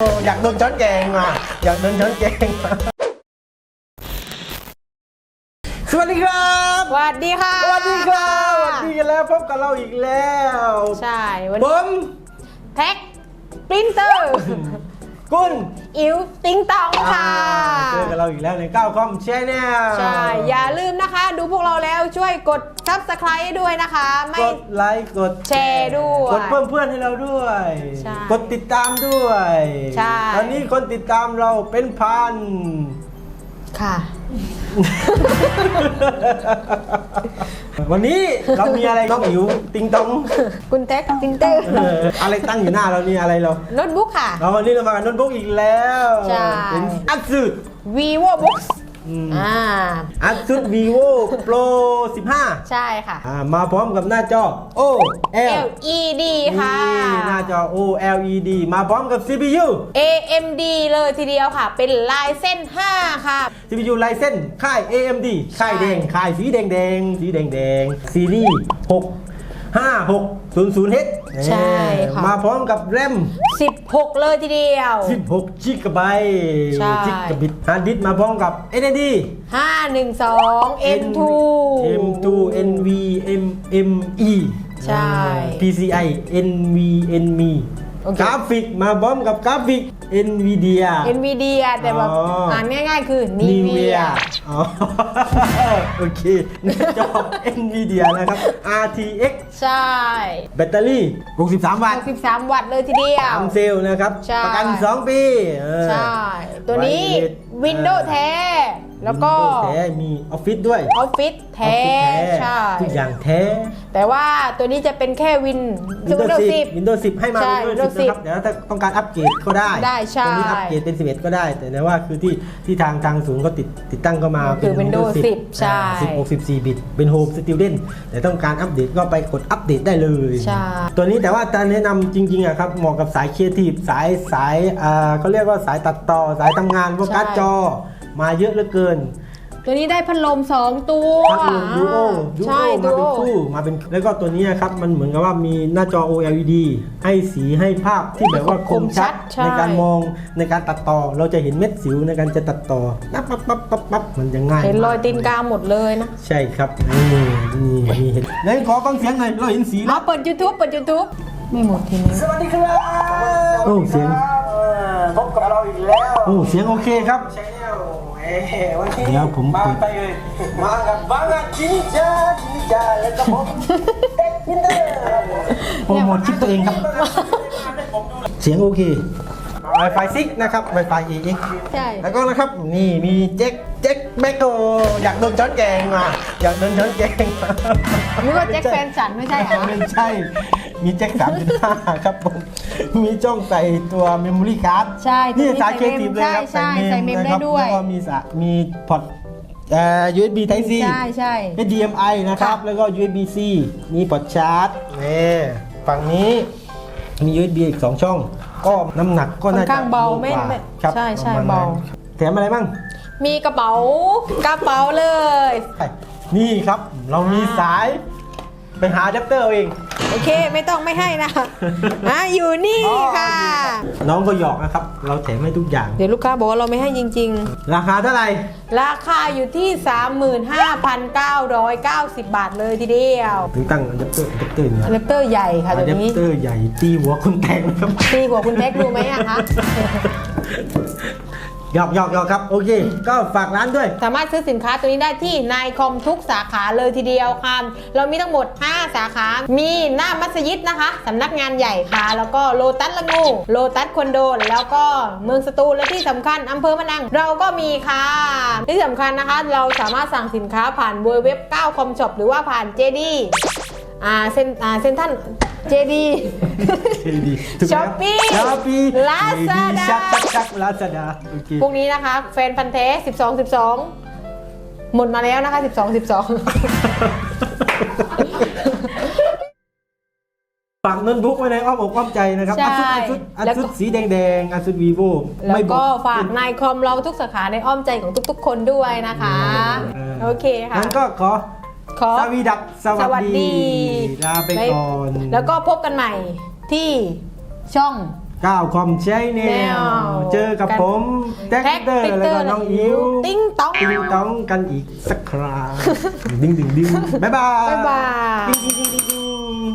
โอ้อยากโดนช้อนแกงมาอยากโดนช้อนแกงมาสวัสดีครับสวัสดีค่ะสวัสดีครับสวัสดีกันแล้วพบกับเราอีกแล้ว ใช่วันผนี้มแท็กปรินเตอร์ กุลอิวติงตองค่ะ เจอกับเราอีกแล้วในก้าวคอมแชนแนลใช่ อย่าลืมนะคะ ดูพวกเราแล้วช่วยกด subscribe ด้วยนะคะ ไม่กดไลค์กดแชร์ด้วย กดเพิ่มเพื่อนให้เราด้วย ใช่กดติดตามด้วย ใช่ ตอนนี้คนติดตามเราเป็นพันค่ะ วันนี้เรามีอะไรน้องอิ๋วติงตองคุณแท็กปรินเตอร์เอออะไรตั้งอยู่หน้าเรานี่อะไรเราโน้ตบุ๊กค่ะ เราวันนี้เรามากับโน้ตบุ๊กอีกแล้วใช่ เป็นอัศด vivo books อืมอ่าอัศด vivo pro 15 ใช่ค่ะ อ่ามาพร้อมกับหน้าจอ O L LED ค่ะนี่หน้าจอ OLED มาพร้อมกับ CPU AMD เลยทีเดียวค่ะ เป็นลายเส้น 5 ค่ะ CPU Ryzen ค่าย AMD ค่ายแดงค่ายสีแดงแดงๆสีแดงแดงๆซีรีส์6 5 6 0 0 H ใช่ค่ะ มาพร้อมกับ RAM 16 เลยทีเดียว 16 GB ใช่ จิกะบิตฮาร์ดดิสก์มาพร้อมกับ SSD 512 M2 M2 NVMe ใช่ PCI NVMe โอเคกราฟิกมาพร้อมกับกราฟิก NVIDIA NVIDIA แต่แบบอ๋ออ่ อ่านง่ายๆ คือ Nvidia NVIDIA อ๋อ โอเคหน้าจอ NVIDIA นะครับ RTX ใช่แบตเตอรี่ 63 วัตต์63วัตต์เลยทีเดียว3เซลล์นะครับ ใช่ ประกัน 2 ปีเออ ใช่ ตัวนี้ Wireless Windows แท้แล้วก็ Windows แท้มีออฟฟิศด้วยออฟฟิศแท้ Office ใช่ทุกอย่างแท้ แต่ว่าตัวนี้จะเป็นแค่วิน Windows 10 10 Windows 10 ให้มา ใช่ Windows 10นะครับเดี๋ยวถ้าต้องการอัปเกรดก็ได้ได้ใช่ตรงนี้อัปเกรดเป็น 11 ก็ได้ แต่ในว่าคือที่ที่ทางทางศูนย์ก็ติดติดตั้งก็มาคือ Windows 10ใช่10 64บิต เป็น Home Student แต่ต้องการอัปเดตก็ไปกดอัปเดตได้เลย ใช่ ตัวนี้แต่ว่าการแนะนำจริงๆอะครับเหมาะกับสายครีเอทีฟสายสายอ่าเขาเรียกว่าสายตัดต่อสายทำงานพวกใช่การ์ดจอ มาเยอะเหลือเกิน ตัวนี้ได้พัดลม 2 ตัวพัดลมดูโอดูใช่โอมาดูเป็นโอคู่มาเป็นแล้วก็ตัวนี้ครับมันเหมือนกับว่ามีหน้าจอ OLED ให้สีให้ภาพที่แบบว่าคมชัดใช่ในการมองในการตัดต่อ เราจะเห็นเม็ดสิวในการจะตัดต่อปั๊บปั๊บปั๊บปั๊บปั๊บมันจะง่ายเห็นรอยมากตีนกาหมดเลยนะ ใช่ครับนี่นี่นี่เห็นไหนขอฟังเสียงหน่อยเราเห็นสีมาแล้วเปิด YouTube เปิด YouTube ไม่หมดทีนี้สวัสดีครับโอ้เสียง พบกับเราอีกแล้วโอ้เสียงโอเคครับชแนลเอ้วันนี้เดี๋ยวผมมาเปิดไปเลยมากับบางอาชินิจาชินิจาแล้วก็ผมเอ็กพินเตอร์โปรโมทคลิปตัวเองครับ เสียงโอเค Wi-Fi 6 นะครับ Wi-Fi AX ใช่ แล้วก็นะครับ นี่มีแจ็คแจ็คแบคโกอยากโดนช้อนแกงมาอยากโดนช้อนแกงมานึกว่าแจ็คแฟนฉันไม่ใช่เหรอไม่ใช่ มีแจ็คสามจุดห้าครับผมมีจ้องใส่ตัวเมมโมรี่การ์ดใช่ตัวนี้นี่สายเคใส่เมมทีฟเลยครับใช่ใส่เมมนะได้ครับด้วยแล้วก็มีสายมีพอร์ตเอ่อ USB Type C ใช่ใช่ HDMI นะครับค่ะแล้วก็ USB C มีพอร์ตชาร์จนี่ฝั่งนี้มี USB อีก 2 ช่อง ก็น้ำหนักก็ค่อน่านจะข้างเบาไม่กว่ไม่ครับใช่ใช่ประมณเบานั้นแถมอะไรบ้าง มีกระเป๋ากระเป๋าเลย นี่ครับเรามีสายไปหาอะแดปเตอร์เอาเอง โอเคไม่ต้องไม่ให้นะอะอยู่นี่ค่ะ น้องก็หยอกนะครับ เราแถมให้ทุกอย่าง เดี๋ยวลูกค้าบอกว่าเราไม่ให้จริง ราคาเท่าไหร่ ๆ ราคาอยู่ที่ 35,990 บาทเลยทีเดียวถึงตั้งอะแดปเตอร์อะแดปเตอร์เนี่ยอะแดปเตอร์ใหญ่ค่ะอะตัวแดปนี้เตอร์ใหญ่ตีหัวคนแทงนะครับตีกว่าคุณแท็กดูไหมอะคะ หยอกหยอกหยอกครับ โอเค ก็ฝากร้านด้วย สามารถซื้อสินค้าตัวนี้ได้ที่นายคอมทุกสาขาเลยทีเดียวค่ะเรามีทั้งหมด 5 สาขา มีหน้ามัสยิดนะคะสำนักงานใหญ่ค่ะ แล้วก็โลตัสละงูโลตัสคอนโดแล้วก็เมืองสตูลและที่สำคัญอำเภอมะนัง เราก็มีค่ะ ที่สำคัญนะคะ เราสามารถสั่งสินค้าผ่านเว็บ9คอมช็อปหรือว่าผ่านเจดี อ่าเซนอ่าเซนท่านเจดีดีถูกไหมครับ Shopee Shopee Lazada ชักชักชักลาซาด้าโอเคพวกนี้นะคะ แฟนพันธ์แท้12 12 หมดมาแล้วนะคะ 12 12 ฝากโน้ตบุ๊กไว้ในอ้อมอกอ้อมใจนะครับใช่อัสุดอัแล้วสุก็ดสีแดงๆอัสุดวีโวแล้วก็ฝากนายคอมเราทุกสาขาในอ้อมใจของทุกๆ คนด้วยนะคะ โอเคค่ะ งั้นก็ขอ ขอสวีดับสสวัวัสสดีดี ลาไปก่อน แล้วก็พบกันใหม่ที่ช่องก้าวคอมใช้แนแนววเจอกับผมแท็กแท็กเตอร์ติ๊กแล้วเตอก็ร์น้องอิ๋วติ๊งต้องติ๊งต้องกันอีกสักคราดิ้งดิ้งดิ้งบ๊ายบาย บ๊ายบายดิ้งดิ้งดิ้งดิ้ง